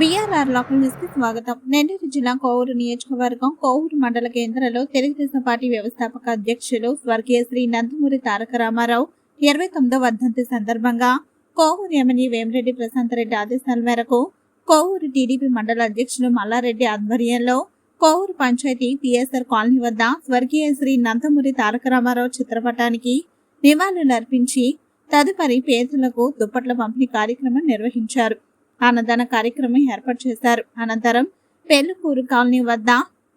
BRR local న్యూస్కి స్వాగతం. నెల్లూరు జిల్లా కోవూరు నియోజకవర్గం కోవూరు మండల కేంద్రంలో తెలుగుదేశం పార్టీ వ్యవస్థాపక అధ్యక్షులు స్వర్గీయ శ్రీ నందమూరి తారక రామారావు ఇరవై తొమ్మిదో వర్ధంతి సందర్భంగా కోవూరు ఎమ్మెల్యే వేమిరెడ్డి ప్రశాంత్ రెడ్డి ఆదేశాల మేరకు కోవూరు టీడీపీ మండల అధ్యక్షులు మల్లారెడ్డి ఆధ్వర్యంలో కోవూరు పంచాయతీ పిఎస్ఆర్ కాలనీ వద్ద స్వర్గీయ శ్రీ నందమూరి తారక రామారావు చిత్రపటానికి నివాళులర్పించి తదుపరి పేదలకు దుప్పట్ల పంపిణీ కార్యక్రమం నిర్వహించారు. అన్నదాన కార్యక్రమం ఏర్పాటు చేశారు. అనంతరం పెళ్ళికూరు కాలనీ వద్ద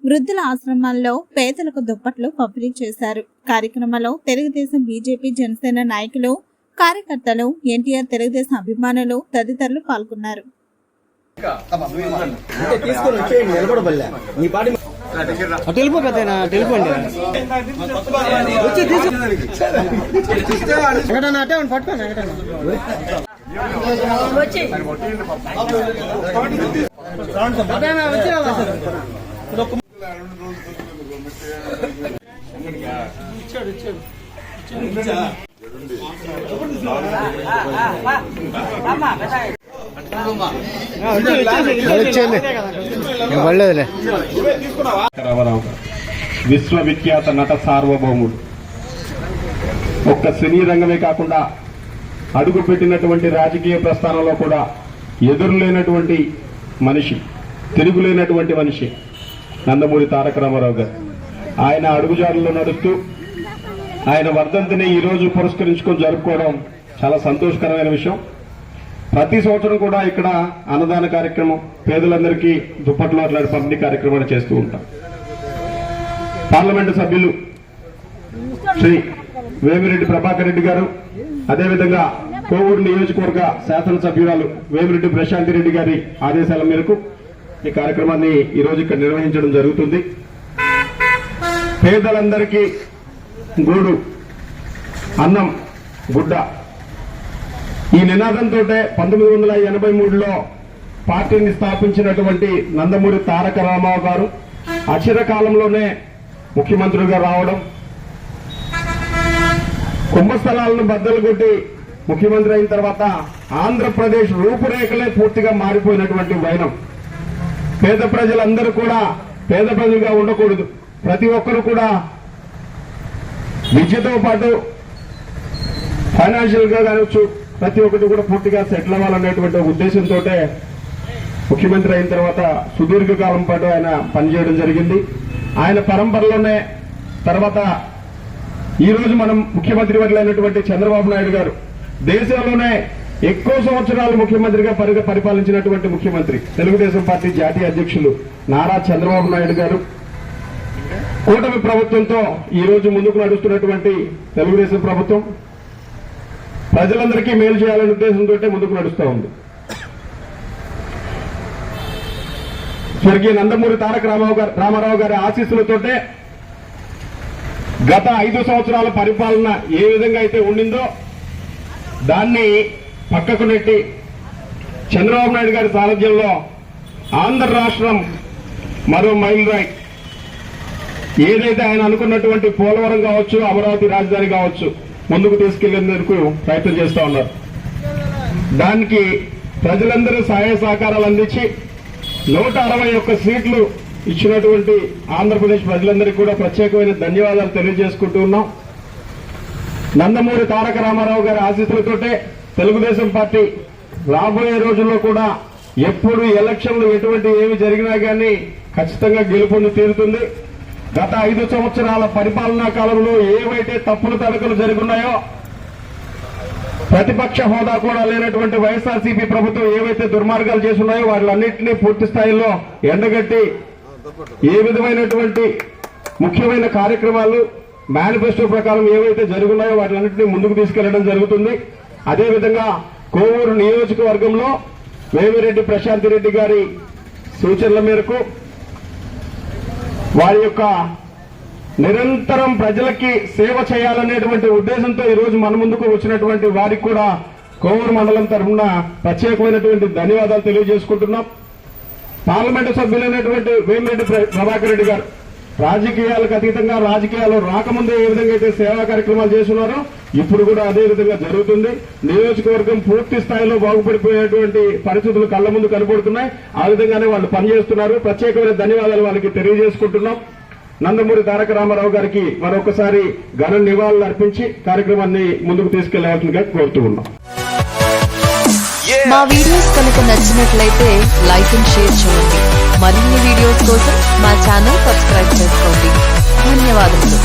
వృద్ధుల ఆశ్రమాల్లో పేదలకు దుప్పట్లు పంపిణీ చేశారు. కార్యక్రమంలో తెలుగుదేశం బీజేపీ జనసేన నాయకులు కార్యకర్తలు ఎన్టీఆర్ తెలుగుదేశం అభిమానులు తదితరులు పాల్గొన్నారు. పట్టుకోండి విశ్వవిఖ్యాత నట సార్వభౌముడు. ఒక్క సినీ రంగమే కాకుండా అడుగు పెట్టినటువంటి రాజకీయ ప్రస్థానంలో కూడా ఎదురులేనటువంటి మనిషి తిరుగులేనటువంటి మనిషి నందమూరి తారక రామారావు గారు. ఆయన అడుగుజాడల్లో నడుస్తూ ఆయన వర్ధంతిని ఈరోజు పురస్కరించుకొని జరుపుకోవడం చాలా సంతోషకరమైన విషయం. ప్రతి సంవత్సరం కూడా ఇక్కడ అన్నదాన కార్యక్రమం పేదలందరికీ దుప్పట్లు అట్లాంటి పంపిణీ కార్యక్రమాలు చేస్తూ ఉంటాం. పార్లమెంటు సభ్యులు శ్రీ వేమిరెడ్డి ప్రభాకర్ రెడ్డి గారు అదేవిధంగా కోవూరు నియోజకవర్గ శాసనసభ్యురాలు వేమిరెడ్డి ప్రశాంతి రెడ్డి గారి ఆదేశాల మేరకు ఈ కార్యక్రమాన్ని ఈరోజు ఇక్కడ నిర్వహించడం జరుగుతుంది. పేదలందరికీ గూడు అన్నం గుడ్డ. ఈ నినాదంతో పంతొమ్మిది వందల ఎనభై మూడులో పార్టీని స్థాపించినటువంటి నందమూరి తారక రామారావు గారు అచిర కాలంలోనే రావడం కుంభస్థలాలను బద్దలు కొట్టి ముఖ్యమంత్రి అయిన తర్వాత ఆంధ్రప్రదేశ్ రూపురేఖలే పూర్తిగా మారిపోయినటువంటి వైనం. పేద ప్రజలందరూ కూడా పేద ప్రజలుగా ఉండకూడదు. ప్రతి ఒక్కరు కూడా విద్యతో పాటు ఫైనాన్షియల్గా కావచ్చు ప్రతి ఒక్కటి కూడా పూర్తిగా సెటిల్ అవ్వాలనేటువంటి ఉద్దేశంతో ముఖ్యమంత్రి అయిన తర్వాత సుదీర్ఘ కాలం పాటు ఆయన పనిచేయడం జరిగింది. ఆయన పరంపరలోనే తర్వాత ఈ రోజు మనం ముఖ్యమంత్రి వర్గలైనటువంటి చంద్రబాబు నాయుడు గారు దేశంలోనే ఎక్కువ సంవత్సరాలు ముఖ్యమంత్రిగా పరి- పరిపాలించినటువంటి ముఖ్యమంత్రి తెలుగుదేశం పార్టీ జాతీయ అధ్యక్షులు నారా చంద్రబాబు నాయుడు గారు. కూటమి ప్రభుత్వంతో ఈ రోజు ముందుకు నడుస్తున్నటువంటి తెలుగుదేశం ప్రభుత్వం ప్రజలందరికీ మేలు చేయాలనే ఉద్దేశంతో ముందుకు నడుస్తూ ఉంది. స్వర్గీయ నందమూరి తారక రామారావు గారు రామారావు గారి ఆశీస్సులతోటే గత ఐదు సంవత్సరాల పరిపాలన ఏ విధంగా అయితే ఉండిందో దాన్ని పక్కకు నెట్టి చంద్రబాబు నాయుడు గారి సారథ్యంలో ఆంధ్ర రాష్ట్రం మరో మైల్ రాయ్. ఏదైతే ఆయన అనుకున్నటువంటి పోలవరం కావచ్చు అమరావతి రాజధాని కావచ్చు ముందుకు తీసుకెళ్ళేందుకు ప్రయత్నం చేస్తా ఉన్నారు. దానికి ప్రజలందరూ సహాయ సహకారాలు అందించి నూట అరవై ఒక్క సీట్లు ఇచ్చినటువంటి ఆంధ్రప్రదేశ్ ప్రజలందరికీ కూడా ప్రత్యేకమైన ధన్యవాదాలు తెలియజేసుకుంటూ ఉన్నాం. నందమూరి తారక రామారావు గారి ఆశీస్సులతోటే తెలుగుదేశం పార్టీ రాబోయే రోజుల్లో కూడా ఎప్పుడు ఎలక్షన్లు ఎటువంటి ఏమి జరిగినా గానీ ఖచ్చితంగా గెలుపొంది తీరుతుంది. గత ఐదు సంవత్సరాల పరిపాలనా కాలంలో ఏవైతే తప్పులు తడకలు జరుగున్నాయో ప్రతిపక్ష హోదా కూడా లేనటువంటి వైఎస్ఆర్సీపీ ప్రభుత్వం ఏవైతే దుర్మార్గాలు చేస్తున్నాయో వాటిలన్నింటినీ పూర్తి స్థాయిలో ఎండగట్టి ఏ విధమైనటువంటి ముఖ్యమైన కార్యక్రమాలు మేనిఫెస్టో ప్రకారం ఏవైతే జరుగున్నాయో వాటిలన్నింటినీ ముందుకు తీసుకెళ్ళడం జరుగుతుంది. అదేవిధంగా కోవూరు నియోజకవర్గంలో వేమిరెడ్డి ప్రశాంతి రెడ్డి గారి సూచనల మేరకు వారి యొక్క నిరంతరం ప్రజలకి సేవ చేయాలనేటువంటి ఉద్దేశంతో ఈ రోజు మన ముందుకు వచ్చినటువంటి వారికి కూడా కోవూరు మండలం తరఫున ప్రత్యేకమైనటువంటి ధన్యవాదాలు తెలియజేసుకుంటున్నాం. పార్లమెంటు సభ్యులైనటువంటి వేమిరెడ్డి ప్రభాకర్ రెడ్డి గారు రాజకీయాలకు అతీతంగా రాజకీయాలు రాకముందే ఏ విధంగా అయితే సేవా కార్యక్రమాలు చేస్తున్నారో ఇప్పుడు కూడా అదే విధంగా జరుగుతుంది. నియోజకవర్గం పూర్తి స్థాయిలో బాగుపడిపోయేటువంటి పరిస్థితులు కళ్ళ ముందు కనబడుతున్నాయి ఆ విధంగానే వాళ్ళు పనిచేస్తున్నారు. ప్రత్యేకమైన ధన్యవాదాలు వాళ్ళకి తెలియజేసుకుంటున్నాం. నందమూరి తారక రామారావు గారికి మరొకసారి ఘన నివాళులు అర్పించి కార్యక్రమాన్ని ముందుకు తీసుకెళ్ళవలసిందిగా కోరుతూ ఉన్నాం. మా వీడియోస్ కనుక నచ్చినట్లయితే లైక్ అండ్ షేర్ చేయండి. మరిన్ని వీడియోస్ కోసం మా ఛానల్ సబ్స్క్రైబ్ చేసుకోండి. ధన్యవాదములు.